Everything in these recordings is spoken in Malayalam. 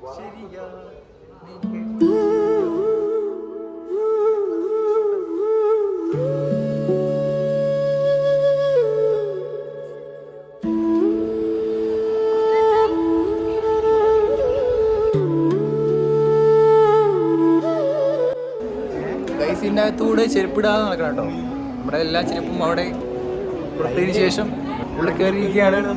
ശരിയാ ഗൈസിന്റെ അകത്തൂടെ ചെരുപ്പിടാതെ നടക്കണം കേട്ടോ നമ്മുടെ എല്ലാ ചെരുപ്പും അവിടെ പുറത്തതിന് ശേഷം ഉള്ളിൽ കയറിയിരിക്കുകയാണ്.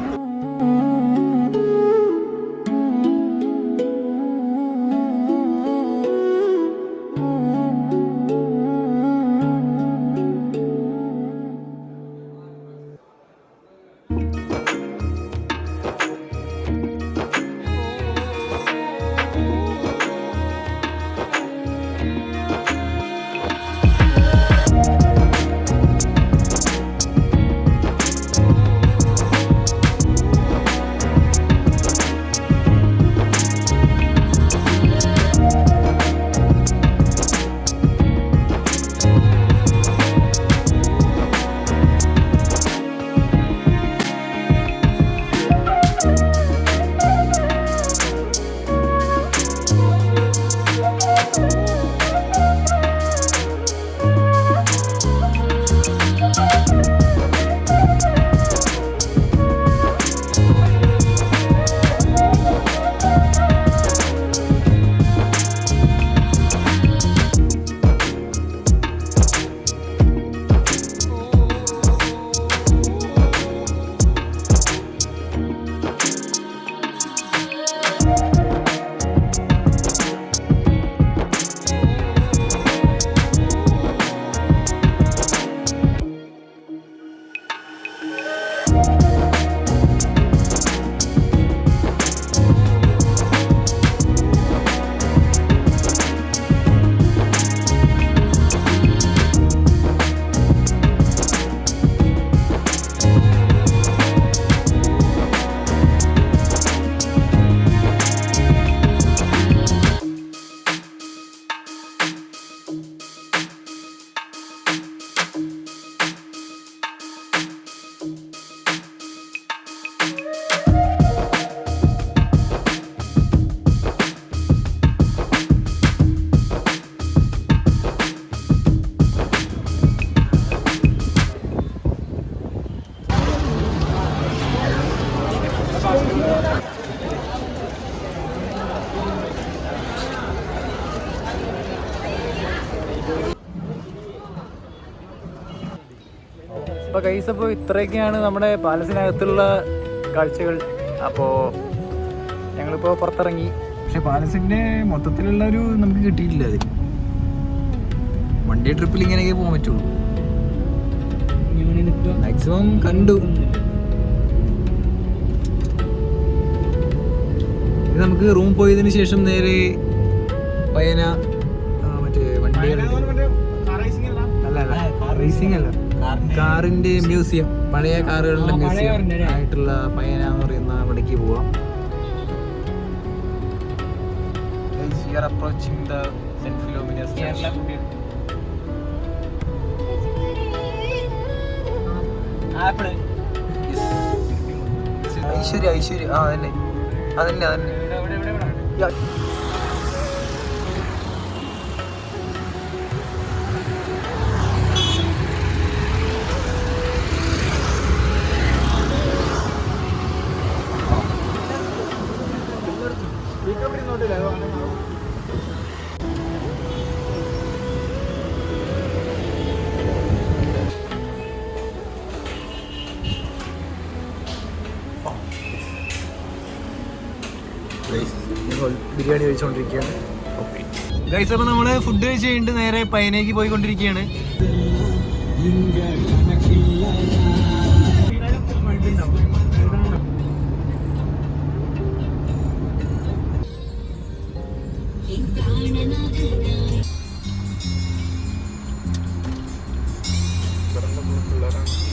അപ്പോൾ കൈസ് അപ്പോൾ ഇത്രയൊക്കെയാണ് നമ്മുടെ പാലസിനകത്തുള്ള കാഴ്ചകൾ. അപ്പോൾ ഞങ്ങളിപ്പോൾ പുറത്തിറങ്ങി. പക്ഷെ പാലസിന്റെ മൊത്തത്തിലുള്ള ഒരു നമുക്ക് കിട്ടിയിട്ടില്ല അതിൽ വണ്ടി ട്രിപ്പിൽ ഇങ്ങനെയൊക്കെ പോകാൻ പറ്റുള്ളൂ. മാക്സിമം കണ്ടു. നമുക്ക് റൂം പോയതിനു ശേഷം നേരെ പയന മറ്റേ വണ്ടി അല്ല? അല്ല റേസിംഗ് അല്ല. കാറിന്റെ മ്യൂസിയം പഴയ കാറുകളുടെ മ്യൂസിയം ആയിട്ടുള്ള പയന എന്ന് പറയുന്ന അവിടേക്ക് പോവാം. Approaching the saint Philomena's Aishwarya Aishwarya. ആ അതന്നെ. അതന്നെ അതന്നെ. യാ. ബിരിയാണി കഴിച്ചോണ്ടിരിക്കുകയാണ്. ഓക്കെ ഗൈസ് അപ്പോൾ നമ്മൾ ഫുഡ് കഴിച്ച് കഴിഞ്ഞിട്ട് നേരെ പയനേക്ക് പോയിക്കൊണ്ടിരിക്കുകയാണ്. പിള്ളേരാണ്.